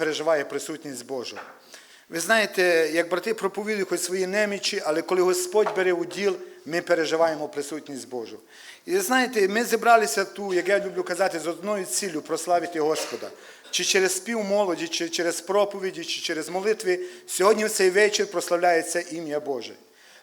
переживає присутність Божу. Ви знаєте, як брати проповідують хоч свої немічі, але коли Господь бере уділ, ми переживаємо присутність Божу. І знаєте, ми зібралися ту, як я люблю казати, з одною ціллю прославити Господа. Чи через спів молоді, чи через проповіді, чи через молитви. Сьогодні в цей вечір прославляється ім'я Боже.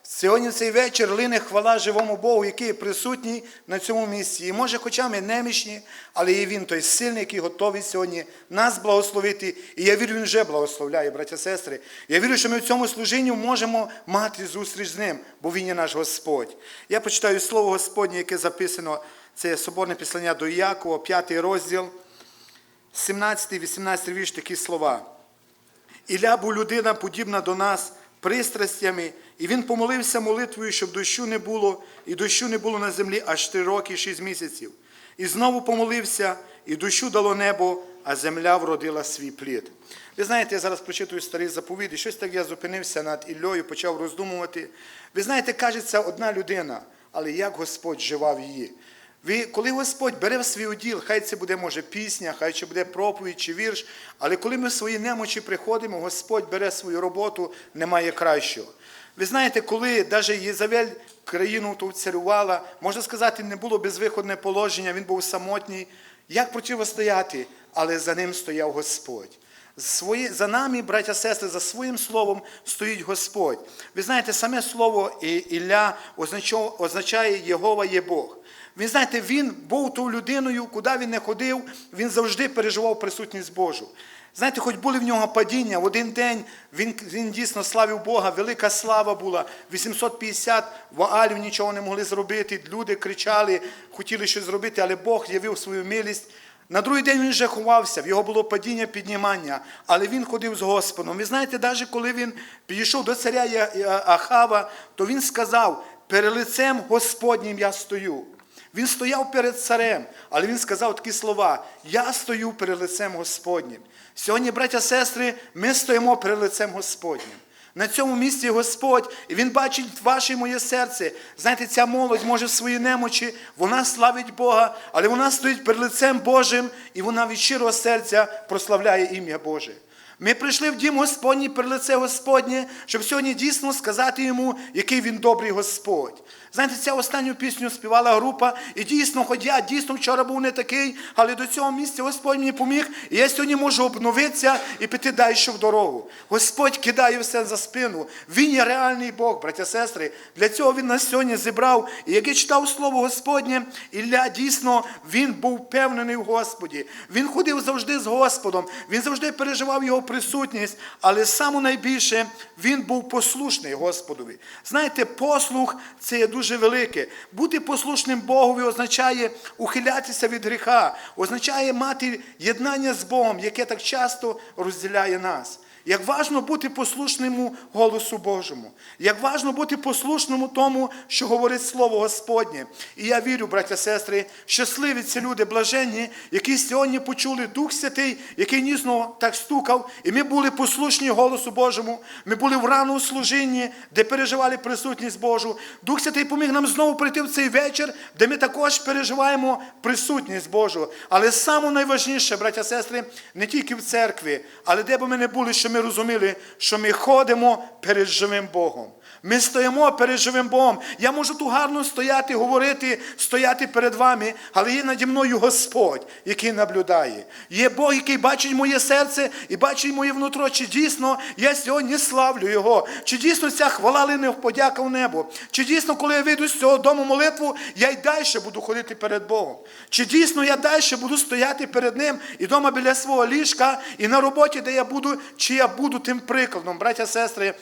Сьогодні цей вечір лине хвала живому Богу, який присутній на цьому місці. І може, хоча ми немічні, але є Він той сильний, який готовий сьогодні нас благословити. І я вірю, Він вже благословляє, браття сестри. Я вірю, що ми в цьому служінні можемо мати зустріч з ним, бо Він є наш Господь. Я прочитаю слово Господнє, яке записано, це соборне післання до Якова, 5 розділ, 17-18 вірш, такі слова. Ілля був людина подібна до нас пристрастями, і він помолився молитвою, щоб дощу не було, і дощу не було на землі аж три роки шість місяців. І знову помолився, і дощу дало небо, а земля вродила свій плід. Ви знаєте, я зараз прочитую старі заповіді, щось так я зупинився над Іллею, почав роздумувати. Ви знаєте, кажеться одна людина, але як Господь живав її. Ви, коли Господь бере в свій уділ, хай це буде, може, пісня, хай це буде проповідь чи вірш, але коли ми в свої немочі приходимо, Господь бере свою роботу, немає кращого. Ви знаєте, коли навіть Єзавель країну ту царювала, можна сказати, не було безвиходне положення, він був самотній. Як противостояти? Але за ним стояв Господь. Свої, за нами, браття сестри, за своїм словом стоїть Господь. Ви знаєте, саме слово Ілля означає, Єгова є Бог. Ви знаєте, він був тою людиною, куди він не ходив, він завжди переживав присутність Божу. Знаєте, хоч були в нього падіння, в один день він, він дійсно славив Бога, велика слава була. 850 ваалів нічого не могли зробити. Люди кричали, хотіли щось зробити, але Бог явив свою милість. На другий день він вже ховався, в його було падіння, піднімання, але він ходив з Господом. Ви знаєте, навіть коли він підійшов до царя Ахава, то він сказав: перед лицем Господнім я стою. Він стояв перед царем, але він сказав такі слова: Я стою перед лицем Господнім. Сьогодні, браття сестри, ми стоїмо перед лицем Господнім. На цьому місці Господь, і Він бачить ваше і моє серце. Знаєте, ця молодь може в своїй немочі, вона славить Бога, але вона стоїть перед лицем Божим, і вона від щирого серця прославляє ім'я Боже. Ми прийшли в дім Господній перед лице Господнє, щоб сьогодні дійсно сказати йому, який він добрий Господь. Знаєте, ця останню пісню співала група, і дійсно, хоч я дійсно вчора був не такий, але до цього місця Господь мені поміг, і я сьогодні можу обновитися і піти далі в дорогу. Господь кидає все за спину. Він є реальний Бог, браття сестри. Для цього він нас сьогодні зібрав. І як я читав Слово Господнє, Ілля дійсно він був впевнений в Господі. Він ходив завжди з Господом, він завжди переживав його присутність, але саме найбільше він був послушний Господові. Знаєте, послух це є дуже велике. Бути послушним Богові означає ухилятися від гріха, означає мати єднання з Богом, яке так часто розділяє нас. Як важно бути послушному голосу Божому, як важно бути послушному тому, що говорить Слово Господнє. І я вірю, браття сестри, щасливі ці люди блаженні, які сьогодні почули Дух Святий, який ніжно так стукав, і ми були послушні голосу Божому. Ми були в раному служінні, де переживали присутність Божу. Дух Святий поміг нам знову прийти в цей вечір, де ми також переживаємо присутність Божу. Але найважніше, браття сестри, не тільки в церкві, але де б ми не були, що ми розуміли, що ми ходимо перед живим Богом. Ми стоїмо перед живим Богом. Я можу тут гарно стояти, говорити, стояти перед вами, але є наді мною Господь, який наблюдає. Є Бог, який бачить моє серце і бачить моє внутро. Чи дійсно я сьогодні славлю Його? Чи дійсно ця хвала лине в подяка в небо? Чи дійсно, коли я вийду з цього дому молитву, я й далі буду ходити перед Богом? Чи дійсно я далі буду стояти перед Ним і вдома біля свого ліжка, і на роботі, де я буду, чи я буду тим прикладом, браття, сестри?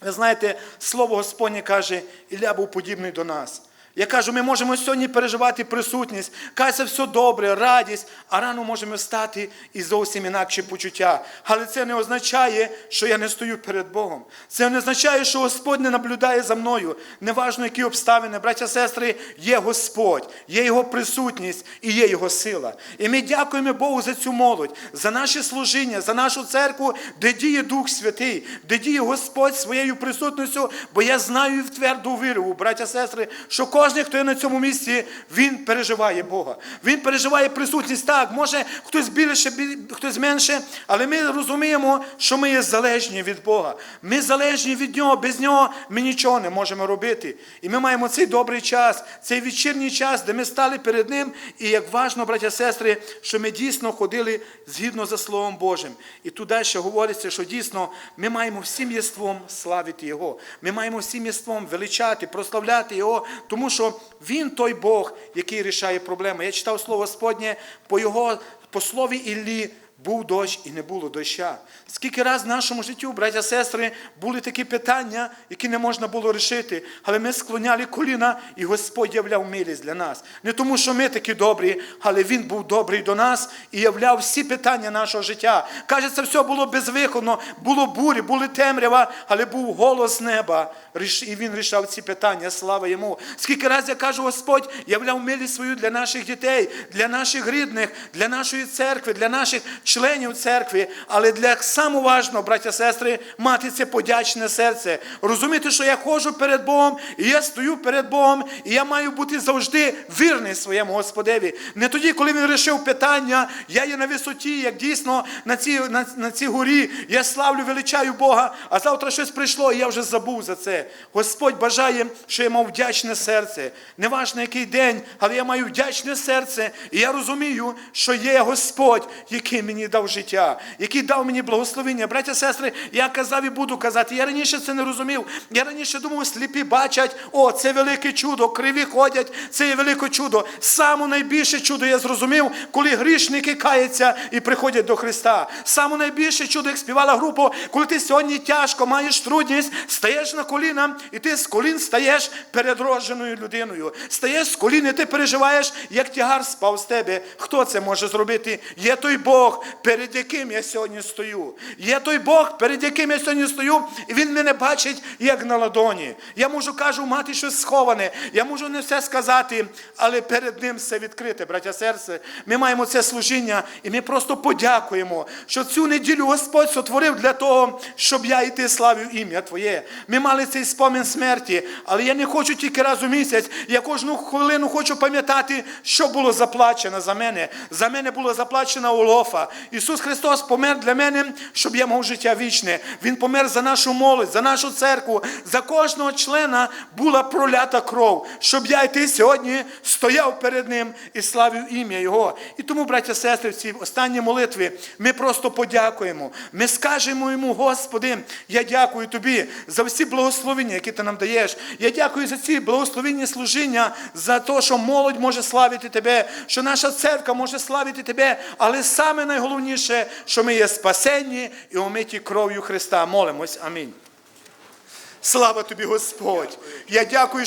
Ви знаєте, слово Господнє каже, Ілля був подібний до нас. Я кажу, ми можемо сьогодні переживати присутність, каже, все добре, радість, а рано можемо стати і зовсім інакші почуття. Але це не означає, що я не стою перед Богом. Це не означає, що Господь не наблюдає за мною. Неважно, які обставини, браття, сестри, є Господь, є Його присутність і є Його сила. І ми дякуємо Богу за цю молодь, за наше служіння, за нашу церкву, де діє Дух Святий, де діє Господь своєю присутністю, бо я знаю і в тверду віру, браття, сестри, що кожен, хто є на цьому місці, він переживає Бога. Він переживає присутність. Так, може хтось більше, хтось менше, але ми розуміємо, що ми є залежні від Бога. Ми залежні від Нього. Без Нього ми нічого не можемо робити. І ми маємо цей добрий час, цей вечірній час, де ми стали перед Ним. І як важно, браття сестри, що ми дійсно ходили згідно за Словом Божим. І тут далі говориться, що дійсно ми маємо всім єством славити Його. Ми маємо всім єством величати, прославляти Його, тому що Він той Бог, який рішає проблеми. Я читав Слово Господнє по Його, по слові Іллі. Був дощ і не було доща. Скільки раз в нашому житті, браття, сестри, були такі питання, які не можна було рішити, але ми склоняли коліна, і Господь являв милість для нас. Не тому, що ми такі добрі, але Він був добрий до нас і являв всі питання нашого життя. Каже, це все було безвиходно, було бурі, були темрява, але був голос неба. І він рішав ці питання. Слава йому. Скільки раз я кажу, Господь являв милість свою для наших дітей, для наших рідних, для нашої церкви, для наших членів церкви. Але для саме важно, браття сестри, мати це подячне серце. Розуміти, що я ходжу перед Богом, і я стою перед Богом, і я маю бути завжди вірний своєму Господеві. Не тоді, коли він вирішив питання, я є на висоті, як дійсно на цій, на, на цій горі, я славлю, величаю Бога, а завтра щось прийшло, і я вже забув за це. Господь бажає, що я мав вдячне серце. Неважно, який день, але я маю вдячне серце, і я розумію, що є Господь, який мені дав життя, який дав мені благословення. Браття, сестри, я казав і буду казати. Я раніше це не розумів. Я раніше думав, сліпі бачать, о, це велике чудо, криві ходять, це є велике чудо. Саме найбільше чудо я зрозумів, коли грішники каються і приходять до Христа. Саме найбільше чудо, як співала група, коли ти сьогодні тяжко маєш трудність, стаєш на коліна, і ти з колін стаєш перед родженою людиною. Стаєш з колін, і ти переживаєш, як тягар спав з тебе. Хто це може зробити? Є той Бог, перед яким я сьогодні стою. Є той Бог, перед яким я сьогодні стою, і він мене бачить, як на ладоні. Я можу кажу, мати щось сховане. Я можу не все сказати, але перед ним все відкрите, браття серце. Ми маємо це служіння, і ми просто подякуємо, що цю неділю Господь сотворив для того, щоб я і ти славив ім'я Твоє. Ми мали цей спомин смерті, але я не хочу тільки раз у місяць. Я кожну хвилину хочу пам'ятати, що було заплачено за мене. За мене було заплачена Олофа. Ісус Христос помер для мене, щоб я мав життя вічне. Він помер за нашу молодь, за нашу церкву, за кожного члена була пролята кров, щоб я і ти сьогодні стояв перед Ним і славив ім'я Його. І тому, браття, сестри, в цій останній молитві ми просто подякуємо. Ми скажемо йому, Господи, я дякую тобі за всі благословення, які ти нам даєш. Я дякую за ці благословенні служіння, за те, що молодь може славити тебе, що наша церква може славити тебе. Але саме найголовніше, що ми є спасенні і омиті кров'ю Христа. Молимось. Амінь. Слава тобі, Господь! Я дякую.